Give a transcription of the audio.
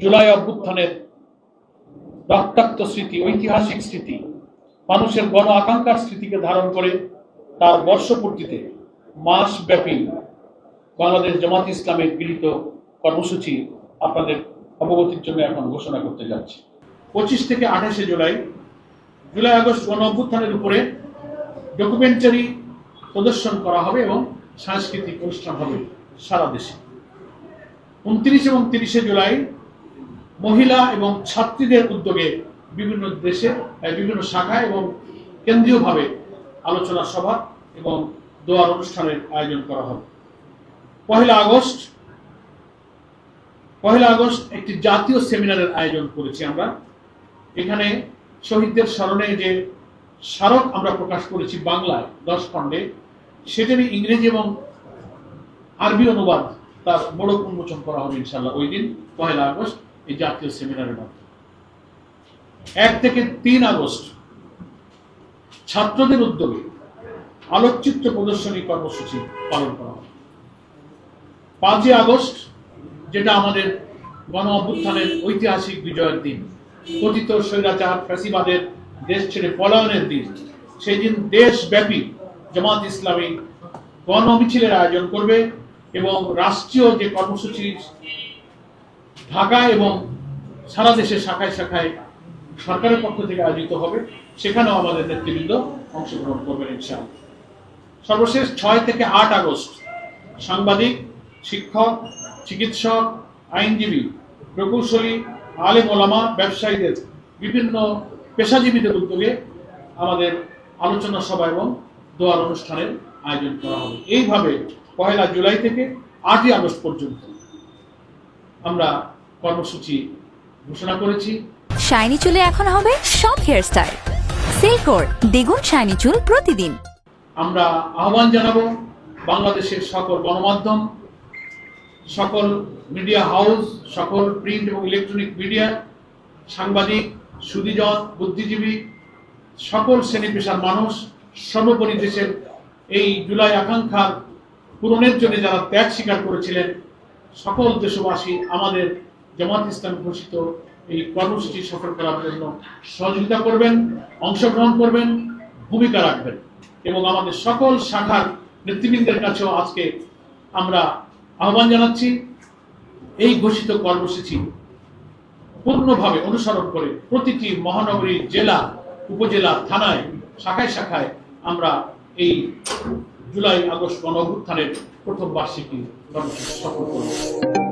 জুলাই অভ্যুত্থানের রক্তাক্ত স্মৃতি, ঐতিহাসিক স্মৃতি, মানুষের গণ আকাঙ্ক্ষার স্মৃতিকে ধারণ করে তার বর্ষপূর্তিতে মাসব্যাপী বাংলাদেশ জামাত ইসলামের গৃহীত কর্মসূচি আপনাদের অবগতির জন্য এখন ঘোষণা করতে যাচ্ছি। পঁচিশ থেকে আঠাশে জুলাই জুলাই, আগস্ট গণ অভ্যুত্থানের উপরে ডকুমেন্টারি প্রদর্শন করা হবে এবং সাংস্কৃতিক অনুষ্ঠান হবে সারা দেশে। উনত্রিশ এবং তিরিশে জুলাই মহিলা এবং ছাত্রীদের উদ্যোগে বিভিন্ন দেশে বিভিন্ন শাখায় এবং কেন্দ্রীয়ভাবে আলোচনা সভা এবং দোয়ার অনুষ্ঠানের আয়োজন করা হবে পহেলা আগস্ট পহেলা আগস্ট একটি জাতীয় সেমিনারের আয়োজন করেছি আমরা। এখানে শহীদদের স্মরণে যে স্মারক আমরা প্রকাশ করেছি বাংলায়, দশ খণ্ডে সেটারই ইংরেজি এবং আরবি অনুবাদ তার বড় উন্মোচন করা হবে ইনশাল্লাহ ওই দিন, পহেলা আগস্ট। এই জাতীয় সেমিনারের মাধ্যমে। এক থেকে তিন আগস্ট ছাত্রদের উদ্যোগে আলোকচিত্র প্রদর্শনী কর্মসূচি পালন করা হবে পাঁচই আগস্ট, যেটা আমাদের গণ অভ্যুত্থানের ঐতিহাসিক বিজয়ের দিন, কথিত স্বৈরাচার, ফ্যাসিবাদের দেশ ছেড়ে পলায়নের দিন সেই দিন দেশব্যাপী জামাত ইসলামী গণ মিছিলের আয়োজন করবে এবং রাষ্ট্রীয় যে কর্মসূচি ঢাকা এবং সারা দেশের শাখায় শাখায় সরকারের পক্ষ থেকে আয়োজিত হবে। সেখানেও আমাদের নেতৃবৃন্দ অংশগ্রহণ করবেন ইনশাআল্লাহ। সর্বশেষ ছয় থেকে আট আগস্ট সাংবাদিক, শিক্ষক, চিকিৎসক, আইনজীবী, প্রকৌশলী, আলেম ওলামা, ব্যবসায়ীদের বিভিন্ন পেশাজীবীদের উদ্যোগে আমাদের আলোচনা সভা এবং দোয়ার অনুষ্ঠানের আয়োজন করা হবে। এইভাবে পয়লা জুলাই থেকে আটই আগস্ট পর্যন্ত আমরা কর্মসূচি ঘোষণা করেছি। শাইনি চুলে এখন হবে সব হেয়ার স্টাইল সিল্কোর দ্বিগুণ শাইনি চুল প্রতিদিন। আমরা আহ্বান জানাব বাংলাদেশের সকল গণমাধ্যম সকল মিডিয়া হাউস সকল প্রিন্ট এবং ইলেকট্রনিক মিডিয়া সাংবাদিক সুদীজন বুদ্ধিজীবী সকল শ্রেণি পেশার মানুষ সর্বোপরি দেশের এই জুলাই আকাঙ্ক্ষার পূরণের জন্য যারা ত্যাগ স্বীকার করেছিলেন সকল দেশবাসী আমাদের জামাত ইসলাম ঘোষিত এই কর্মসূচি সফল করার জন্য সহযোগিতা করবেন, অংশগ্রহণ করবেন, ভূমিকা রাখবেন। এবং আমাদের সকল শাখার নেতৃবৃন্দের কাছেও আজকে আমরা আহ্বান জানাচ্ছি, এই ঘোষিত কর্মসূচি পূর্ণভাবে অনুসরণ করে প্রতিটি মহানগরী জেলা, উপজেলা, থানায়, শাখায় শাখায় আমরা এই জুলাই আগস্ট গণ অভ্যুত্থানের প্রথম বার্ষিকী কর্মসূচি সফল করব।